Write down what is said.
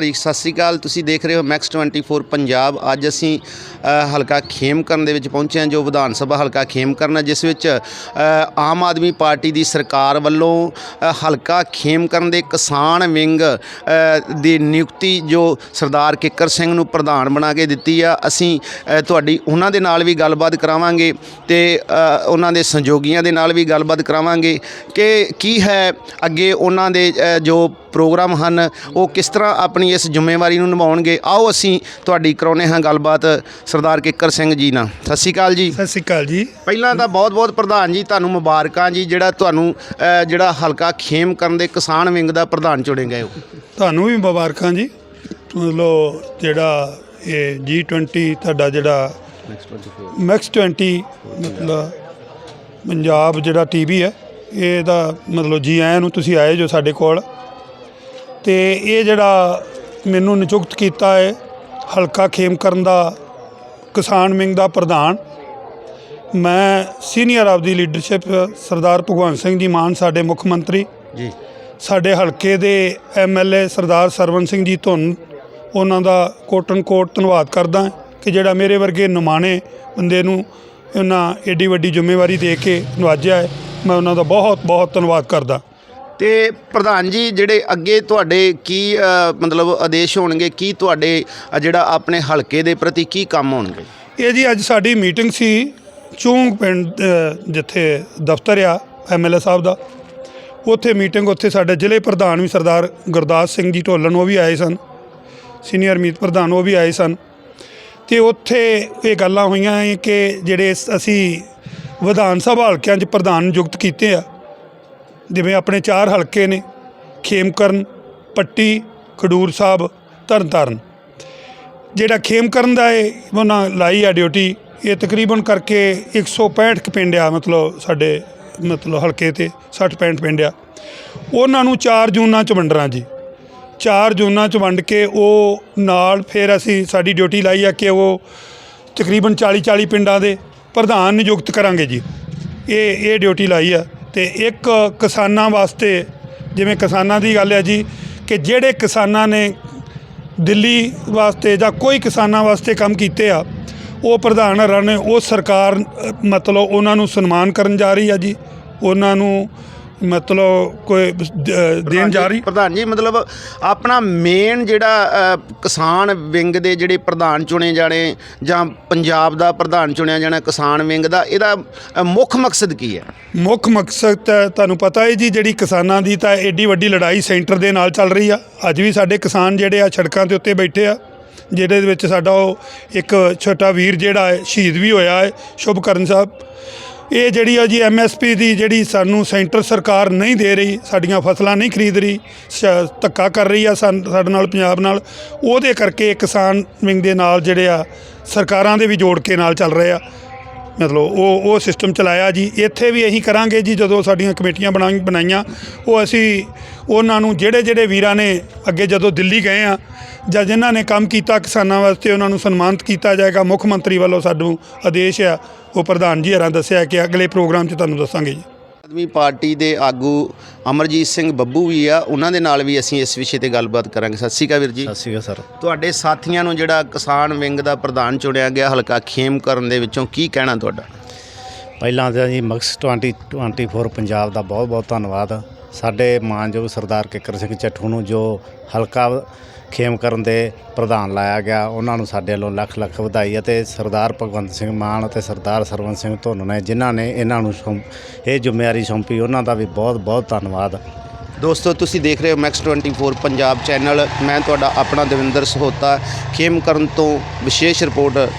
ਜੀ, ਸਤਿ ਸ੍ਰੀ ਅਕਾਲ। ਤੁਸੀਂ ਦੇਖ ਰਹੇ ਹੋ ਮੈਕਸ 24 ਪੰਜਾਬ। ਅੱਜ ਅਸੀਂ ਅ, ਹਲਕਾ ਖੇਮਕਰਨ ਦੇ ਵਿੱਚ ਪਹੁੰਚੇ ਹਾਂ ਜੋ ਵਿਧਾਨ ਸਭਾ ਹਲਕਾ ਖੇਮਕਰਨ ਹੈ ਜਿਸ ਵਿੱਚ ਆਮ ਆਦਮੀ ਪਾਰਟੀ ਦੀ ਸਰਕਾਰ ਵੱਲੋਂ ਹਲਕਾ ਖੇਮਕਰਨ ਦੇ ਕਿਸਾਨ ਵਿੰਗ ਦੀ ਨਿਯੁਕਤੀ ਜੋ ਸਰਦਾਰ ਕਿੱਕਰ ਸਿੰਘ ਨੂੰ ਪ੍ਰਧਾਨ ਬਣਾ ਕੇ ਦਿੱਤੀ ਆ ਅਸੀਂ ਤੁਹਾਡੀ ਉਹਨਾਂ ਦੇ ਨਾਲ ਵੀ ਗੱਲਬਾਤ ਕਰਾਵਾਂਗੇ ਤੇ ਉਹਨਾਂ ਦੇ ਸੰਯੋਗੀਆਂ ਦੇ ਨਾਲ ਵੀ ਗੱਲਬਾਤ ਕਰਾਵਾਂਗੇ। ਕਿ ਕੀ ਹੈ ਅੱਗੇ ਉਹਨਾਂ ਦੇ ਜੋ ਪ੍ਰੋਗਰਾਮ ਹਨ ਉਹ ਕਿਸ ਤਰ੍ਹਾਂ ਆਪਣੀ ਇਸ ਜ਼ਿੰਮੇਵਾਰੀ ਨੂੰ ਨਿਭਾਉਣਗੇ? ਆਓ ਅਸੀਂ ਤੁਹਾਡੀ ਕਰਾਉਨੇ ਹਾਂ ਗੱਲਬਾਤ ਸਰਦਾਰ ਕਿੱਕਰ ਸਿੰਘ ਜੀ ਨਾਲ। ਸਤਿ ਸ਼੍ਰੀ ਅਕਾਲ ਜੀ। ਸਤਿ ਸ਼੍ਰੀ ਅਕਾਲ ਜੀ। ਪਹਿਲਾਂ ਤਾਂ ਬਹੁਤ ਬਹੁਤ ਪ੍ਰਧਾਨ ਜੀ ਤੁਹਾਨੂੰ ਮੁਬਾਰਕਾਂ ਜੀ ਜਿਹੜਾ ਤੁਹਾਨੂੰ ਜਿਹੜਾ ਹਲਕਾ ਖੇਮ ਕਰਨ ਦੇ ਕਿਸਾਨ ਵਿੰਗ ਦਾ ਪ੍ਰਧਾਨ ਚੁਣੇ ਗਏ ਹੋ। ਤੁਹਾਨੂੰ ਵੀ ਮੁਬਾਰਕਾਂ ਜੀ। ਮਤਲਬ ਜਿਹੜਾ ਇਹ G20 ਤੁਹਾਡਾ ਜਿਹੜਾ ਮੈਕਸ 20 ਮਤਲਬ ਪੰਜਾਬ ਜਿਹੜਾ ਟੀਵੀ ਹੈ ਇਹਦਾ ਮਤਲਬ ਜੀ ਆਇਆਂ ਨੂੰ ਤੁਸੀਂ ਆਏ ਜੋ ਸਾਡੇ ਕੋਲ। ਤੇ ਇਹ ਜਿਹੜਾ ਮੈਨੂੰ ਨਿਯੁਕਤ ਕੀਤਾ ਹੈ ਹਲਕਾ ਖੇਮ ਕਰਨ ਦਾ ਕਿਸਾਨ ਵਿੰਗ ਦਾ ਪ੍ਰਧਾਨ ਮੈਂ ਸੀਨੀਅਰ ਆਫ ਦੀ ਲੀਡਰਸ਼ਿਪ ਸਰਦਾਰ ਭਗਵੰਤ ਸਿੰਘ ਜੀ ਮਾਨ ਸਾਡੇ ਮੁੱਖ ਮੰਤਰੀ ਜੀ। ਸਾਡੇ ਹਲਕੇ ਦੇ ਐਮਐਲਏ ਸਰਦਾਰ ਸਰਵਨ ਸਿੰਘ ਜੀ ਧੁੰਨ ਉਹਨਾਂ ਦਾ ਕੋਟਨ ਕੋਟ ਧੰਨਵਾਦ ਕਰਦਾ ਕਿ ਜਿਹੜਾ ਮੇਰੇ ਵਰਗੇ ਨਿਮਾਣੇ ਬੰਦੇ ਨੂੰ ਉਹਨਾਂ ਏਡੀ ਵੱਡੀ ਜ਼ਿੰਮੇਵਾਰੀ ਦੇ ਕੇ ਨਵਾਜਿਆ ਹੈ। ਮੈਂ ਉਹਨਾਂ ਦਾ ਬਹੁਤ ਬਹੁਤ ਧੰਨਵਾਦ ਕਰਦਾ। ਤੇ ਪ੍ਰਧਾਨ ਜੀ, ਜਿਹੜੇ ਅੱਗੇ ਤੁਹਾਡੇ ਕੀ ਮਤਲਬ ਆਦੇਸ਼ ਹੋਣਗੇ, ਕੀ ਤੁਹਾਡੇ ਜਿਹੜਾ ਆਪਣੇ ਹਲਕੇ ਦੇ ਪ੍ਰਤੀ ਕੀ ਕੰਮ ਹੋਣਗੇ? ਇਹ ਜੀ ਅੱਜ ਸਾਡੀ ਮੀਟਿੰਗ ਸੀ ਚੂੰਗ ਪਿੰਡ ਜਿੱਥੇ ਦਫ਼ਤਰ ਆ ਐਮਐਲਏ ਸਾਹਿਬ ਦਾ। ਉੱਥੇ ਮੀਟਿੰਗ, ਉੱਥੇ ਸਾਡੇ ਜ਼ਿਲ੍ਹੇ ਪ੍ਰਧਾਨ ਵੀ ਸਰਦਾਰ ਗੁਰਦਾਸ ਸਿੰਘ ਜੀ ਢੋਲਣ, ਉਹ ਵੀ ਆਏ ਸਨ। ਸੀਨੀਅਰ ਮੀਤ ਪ੍ਰਧਾਨ, ਉਹ ਵੀ ਆਏ ਸਨ। ਤੇ ਉੱਥੇ ਇਹ ਗੱਲਾਂ ਹੋਈਆਂ ਹੈ ਕਿ ਜਿਹੜੇ ਅਸੀਂ ਵਿਧਾਨ ਸਭਾ ਹਲਕਿਆਂ 'ਚ ਪ੍ਰਧਾਨ ਨਿਯੁਕਤ ਕੀਤੇ ਆ ਜਿਵੇਂ ਆਪਣੇ ਚਾਰ ਹਲਕੇ ਨੇ, ਖੇਮਕਰਨ, ਪੱਟੀ, ਖਡੂਰ ਸਾਹਿਬ, ਤਰਨਤਾਰਨ। ਜਿਹੜਾ ਖੇਮਕਰਨ ਦਾ ਇਹ ਉਹਨਾਂ ਲਾਈ ਆ ਡਿਊਟੀ, ਇਹ ਤਕਰੀਬਨ ਕਰਕੇ 165 ਕੁ ਪਿੰਡ ਆ, ਮਤਲਬ ਸਾਡੇ, ਮਤਲਬ ਹਲਕੇ ਤੇ 60 65 ਪਿੰਡ ਆ। ਉਹਨਾਂ ਨੂੰ 4 ਜੂਨਾਂ ਚ ਵੰਡਣਾ ਜੀ। 4 ਜੂਨਾਂ ਚ ਵੰਡ ਕੇ ਉਹ ਨਾਲ ਫਿਰ ਅਸੀਂ ਸਾਡੀ ਡਿਊਟੀ ਲਾਈ ਆ ਕਿ ਉਹ ਤਕਰੀਬਨ 40 40 ਪਿੰਡਾਂ ਦੇ ਪ੍ਰਧਾਨ ਨਿਯੁਕਤ ਕਰਾਂਗੇ ਜੀ। ਇਹ ਇਹ ਡਿਊਟੀ ਲਾਈ ਆ। ਤੇ ਇੱਕ ਕਿਸਾਨਾਂ ਵਾਸਤੇ, ਜਿਵੇਂ ਕਿਸਾਨਾਂ ਦੀ ਗੱਲ ਹੈ ਜੀ, ਕਿ ਜਿਹੜੇ ਕਿਸਾਨਾਂ ਨੇ ਦਿੱਲੀ ਵਾਸਤੇ ਜਾਂ ਕੋਈ ਕਿਸਾਨਾਂ ਵਾਸਤੇ ਕੰਮ ਕੀਤੇ ਆ, ਉਹ ਪ੍ਰਧਾਨ ਹਰਾਂ ਨੇ ਉਹ ਸਰਕਾਰ, ਮਤਲਬ ਉਹਨਾਂ ਨੂੰ ਸਨਮਾਨ ਕਰਨ ਜਾ ਰਹੀ ਆ ਜੀ, ਉਹਨਾਂ ਨੂੰ ਮਤਲਬ ਕੋਈ ਦ- ਦੇਣ ਜਾ ਰਹੀ? ਪ੍ਰਧਾਨ ਜੀ ਮਤਲਬ ਆਪਣਾ ਮੇਨ ਜਿਹੜਾ ਅ, ਕਿਸਾਨ ਵਿੰਗ ਦੇ ਜਿਹੜੇ ਪ੍ਰਧਾਨ ਚੁਣੇ ਜਾਣੇ ਜਾਂ ਪੰਜਾਬ ਦਾ ਪ੍ਰਧਾਨ ਚੁਣਿਆ ਜਾਣਾ ਕਿਸਾਨ ਵਿੰਗ ਦਾ ਇਹਦਾ ਅ, ਮੁੱਖ ਮਕਸਦ ਕੀ ਹੈ? ਮੁੱਖ ਮਕਸਦ ਤਾਂ ਤੁਹਾਨੂੰ ਪਤਾ ਹੈ ਜੀ ਜਿਹੜੀ ਕਿਸਾਨਾਂ ਦੀ ਤਾਂ ਐਡੀ ਵੱਡੀ ਲੜਾਈ ਸੈਂਟਰ ਦੇ ਨਾਲ ਚੱਲ ਰਹੀ ਆ। ਅੱਜ ਵੀ ਸਾਡੇ ਕਿਸਾਨ ਜਿਹੜੇ ਆ ਸੜਕਾਂ ਦੇ ਉੱਤੇ ਬੈਠੇ ਆ ਜਿਹਦੇ ਵਿੱਚ ਸਾਡਾ ਉਹ ਇੱਕ ਛੋਟਾ ਵੀਰ ਜਿਹੜਾ ਹੈ ਸ਼ਹੀਦ ਵੀ ਹੋਇਆ ਹੈ ਸ਼ੁਭਕਰਨ ਸਾਹਿਬ। ਇਹ ਜਿਹੜੀ ਆ ਜੀ ਐਮਐਸਪੀ ਦੀ ਜਿਹੜੀ ਸਾਨੂੰ ਸੈਂਟਰ ਸਰਕਾਰ ਨਹੀਂ ਦੇ ਰਹੀ, ਸਾਡੀਆਂ ਫਸਲਾਂ ਨਹੀਂ ਖਰੀਦ ਰਹੀ ਧੱਕਾ ਕਰ ਰਹੀ ਆ ਸਾਨ- ਸਾਡੇ ਨਾਲ, ਪੰਜਾਬ ਨਾਲ, ਉਹਦੇ ਕਰਕੇ ਕਿਸਾਨ ਵਿੰਗ ਦੇ ਨਾਲ ਜਿਹੜੇ ਆ ਸਰਕਾਰਾਂ ਦੇ ਵੀ ਜੋੜ ਕੇ ਨਾਲ ਚੱਲ ਰਹੇ ਆ। ਮਤਲਬ ਉਹ ਉਹ ਸਿਸਟਮ ਚਲਾਇਆ ਜੀ। ਇੱਥੇ ਵੀ ਇਹੀ ਕਰਾਂਗੇ ਜੀ, ਜਦੋਂ ਸਾਡੀਆਂ ਕਮੇਟੀਆਂ ਬਣਾ, ਬਣਾਈਆਂ। ਉਹ ਅਸੀਂ ਉਹਨਾਂ ਨੂੰ, ਜਿਹੜੇ ਜਿਹੜੇ ਵੀਰਾਂ ਨੇ ਅੱਗੇ ਜਦੋਂ ਦਿੱਲੀ ਗਏ ਆ, ਜਾਂ ਜਿਨ੍ਹਾਂ ਨੇ ਕੰਮ ਕੀਤਾ ਕਿਸਾਨਾਂ ਵਾਸਤੇ, ਉਹਨਾਂ ਨੂੰ ਸਨਮਾਨਿਤ ਕੀਤਾ ਜਾਏਗਾ। ਮੁੱਖ ਮੰਤਰੀ ਵੱਲੋਂ ਸਾਨੂੰ ਆਦੇਸ਼ ਆ। ਉਹ ਪ੍ਰਧਾਨ ਜੀ ਹਰਾਂ ਦੱਸਿਆ ਕਿ ਅਗਲੇ ਪ੍ਰੋਗਰਾਮ 'ਚ ਤੁਹਾਨੂੰ ਦੱਸਾਂਗੇ ਜੀ। ਆਦਮੀ ਪਾਰਟੀ ਦੇ ਆਗੂ ਅਮਰਜੀਤ ਸਿੰਘ ਬੱਬੂ ਵੀ ਆ ਉਹਨਾਂ ਦੇ ਨਾਲ ਵੀ ਅਸੀਂ ਇਸ ਵਿਸ਼ੇ ਤੇ ਗੱਲਬਾਤ ਕਰਾਂਗੇ। ਸਤਿ ਸ਼੍ਰੀ ਅਕਾਲ ਵੀਰ ਜੀ। ਸਤਿ ਸ਼੍ਰੀ ਅਕਾਲ ਸਰ। ਤੁਹਾਡੇ ਸਾਥੀਆਂ ਨੂੰ ਜਿਹੜਾ ਕਿਸਾਨ ਵਿੰਗ ਦਾ ਪ੍ਰਧਾਨ ਚੁਣਿਆ ਗਿਆ ਹਲਕਾ ਖੇਮ ਕਰਨ ਦੇ ਵਿੱਚੋਂ ਕੀ ਕਹਿਣਾ ਤੁਹਾਡਾ? ਪਹਿਲਾਂ ਤਾਂ ਜੀ ਮਕਸ 2024 ਪੰਜਾਬ ਦਾ ਬਹੁਤ ਬਹੁਤ ਧੰਨਵਾਦ। ਸਾਡੇ ਮਾਨਯੋਗ ਸਰਦਾਰ ਕਿੱਕਰ ਸਿੰਘ ਚੱਠੂ ਨੂੰ ਜੋ ਹਲਕਾ ਖੇਮਕਰਨ ਦੇ ਪ੍ਰਧਾਨ ਲਾਇਆ ਗਿਆ। ਉਹਨਾਂ ਨੂੰ ਸਾਡੇ ਵੱਲੋਂ ਲੱਖ ਲੱਖ ਵਧਾਈ ਅਤੇ ਸਰਦਾਰ ਭਗਵੰਤ ਸਿੰਘ ਮਾਨ ਅਤੇ ਸਰਦਾਰ ਸਰਵਨ ਸਿੰਘ ਧੁੰਨ ਨੇ, ਜਿਨ੍ਹਾਂ ਨੇ ਇਹਨਾਂ ਨੂੰ ਸੌਂ, ਇਹ ਜ਼ਿੰਮੇਵਾਰੀ ਸੌਂਪੀ। ਉਹਨਾਂ ਦਾ ਵੀ ਬਹੁਤ ਬਹੁਤ ਧੰਨਵਾਦ। ਦੋਸਤੋ, ਤੁਸੀਂ ਦੇਖ ਰਹੇ ਹੋ ਮੈਕਸ 24 ਪੰਜਾਬ ਚੈਨਲ ਮੈਂ ਤੁਹਾਡਾ ਆਪਣਾ ਦਵਿੰਦਰ ਸਹੋਤਾ। ਖੇਮਕਰਨ ਤੋਂ ਵਿਸ਼ੇਸ਼ ਰਿਪੋਰਟ